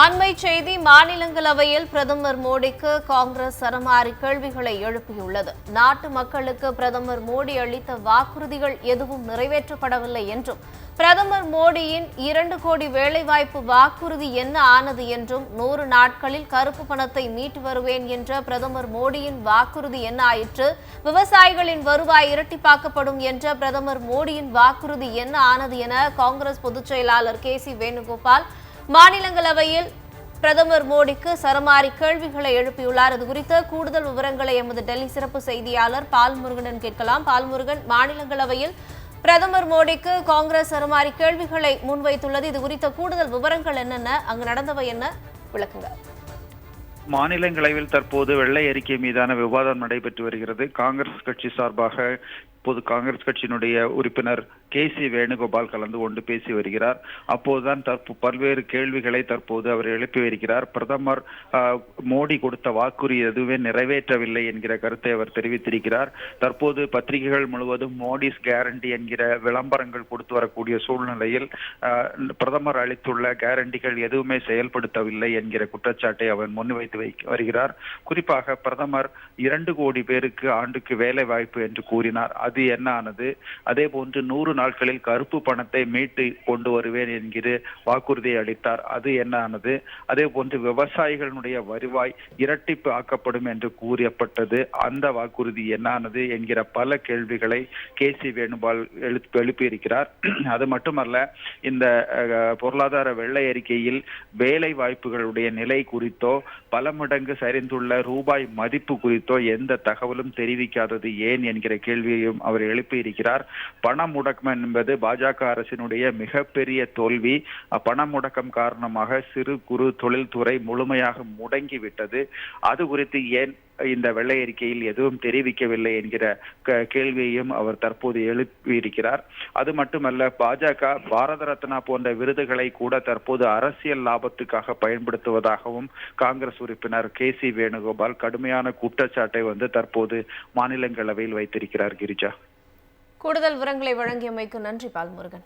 அண்மை செய்தி மாநிலங்களவையில் பிரதமர் மோடிக்கு காங்கிரஸ் சரமாரி கேள்விகளை எழுப்பியுள்ளது. நாட்டு மக்களுக்கு பிரதமர் மோடி அளித்த வாக்குறுதிகள் எதுவும் நிறைவேற்றப்படவில்லை என்றும் பிரதமர் மோடியின் இரண்டு கோடி வேலைவாய்ப்பு வாக்குறுதி என்ன ஆனது என்றும் நூறு நாட்களில் கருப்பு பணத்தை மீட்டு வருவேன் என்ற பிரதமர் மோடியின் வாக்குறுதி என்ன ஆயிற்று விவசாயிகளின் வருவாய் இரட்டிப்பாக்கப்படும் என்ற பிரதமர் மோடியின் வாக்குறுதி என்ன ஆனது என காங்கிரஸ் பொதுச் செயலாளர் கே சி வேணுகோபால் மாநிலங்களவையில் பிரதமர் மோடிக்கு சரமாரி கேள்விகளை எழுப்பியுள்ளார். இது குறித்த கூடுதல் விவரங்களை எமது டெல்லி சிறப்பு செய்தியாளர் பால்முருகனன் கேட்கலாம். பால்முருகன் மாநிலங்களவையில் பிரதமர் மோடிக்கு காங்கிரஸ் சரமாரி கேள்விகளை முன்வைத்துள்ளது. இது குறித்த கூடுதல் விவரங்கள் என்னென்ன? அங்கு நடந்தவை என்ன? விளக்குங்க மாநிலங்களவையில் தற்போது வெள்ளை அறிக்கை மீதான விவாதம் நடைபெற்று வருகிறது. காங்கிரஸ் கட்சி சார்பாக பொது காங்கிரஸ் கட்சியினுடைய உறுப்பினர் கே சி வேணுகோபால் கலந்து கொண்டு பேசி வருகிறார். அப்போதுதான் தற்போ பல்வேறு கேள்விகளை தற்போது அவர் எழுப்பி வருகிறார். பிரதமர் மோடி கொடுத்த வாக்குறுதி எதுவுமே நிறைவேற்றவில்லை என்கிற கருத்தை அவர் தெரிவித்திருக்கிறார். தற்போது பத்திரிகைகள் முழுவதும் மோடிஸ் கேரண்டி என்கிற விளம்பரங்கள் கொடுத்து வரக்கூடிய சூழ்நிலையில் பிரதமர் அளித்துள்ள கேரண்டிகள் எதுவுமே செயல்படுத்தவில்லை என்கிற குற்றச்சாட்டை அவர் முன்வைத்து வைக்க வருகிறார். குறிப்பாக பிரதமர் இரண்டு கோடி பேருக்கு ஆண்டுக்கு வேலை வாய்ப்பு என்று கூறினார். அது என்ன ஆனது? அதே போன்று நூறு நாட்களில் கருப்பு பணத்தை மீட்டு கொண்டு வருவேன் என்கிற வாக்குறுதியை அளித்தார். அது என்ன ஆனது? அதே போன்று விவசாயிகளுடைய வருவாய் இரட்டிப்பு ஆக்கப்படும் என்று கூறப்பட்டது. அந்த வாக்குறுதி என்ன ஆனது என்கிற பல கேள்விகளை கே சி வேணுபால் எழுப்பி எழுப்பியிருக்கிறார். அது மட்டுமல்ல இந்த பொருளாதார வெள்ளை அறிக்கையில் வேலை வாய்ப்புகளுடைய நிலை குறித்தோ பல மடங்கு சரிந்துள்ள ரூபாய் மதிப்பு குறித்தோ எந்த தகவலும் தெரிவிக்காதது ஏன் என்கிற கேள்வியையும் அவர் எழுப்பியிருக்கிறார். பண முடக்கம் என்பது பாஜக அரசினுடைய மிகப்பெரிய தோல்வி. பண முடக்கம் காரணமாக சிறு குறு தொழில்துறை முழுமையாக முடங்கிவிட்டது. அது குறித்து ஏன் இந்த வெள்ளை அறிக்கையில் எதுவும் தெரிவிக்கவில்லை என்கிற கேள்வியையும் அவர் தற்போது எழுப்பியிருக்கிறார். அது மட்டுமல்ல பாஜக பாரத ரத்னா போன்ற விருதுகளை கூட தற்போது அரசியல் லாபத்துக்காக பயன்படுத்துவதாகவும் காங்கிரஸ் உறுப்பினர் கே சி வேணுகோபால் கடுமையான குற்றச்சாட்டை வந்து தற்போது மாநிலங்களவையில் வைத்திருக்கிறார் கிரிஜா. கூடுதல் விவரங்களை வழங்கியமைக்கு நன்றி பால்முருகன்.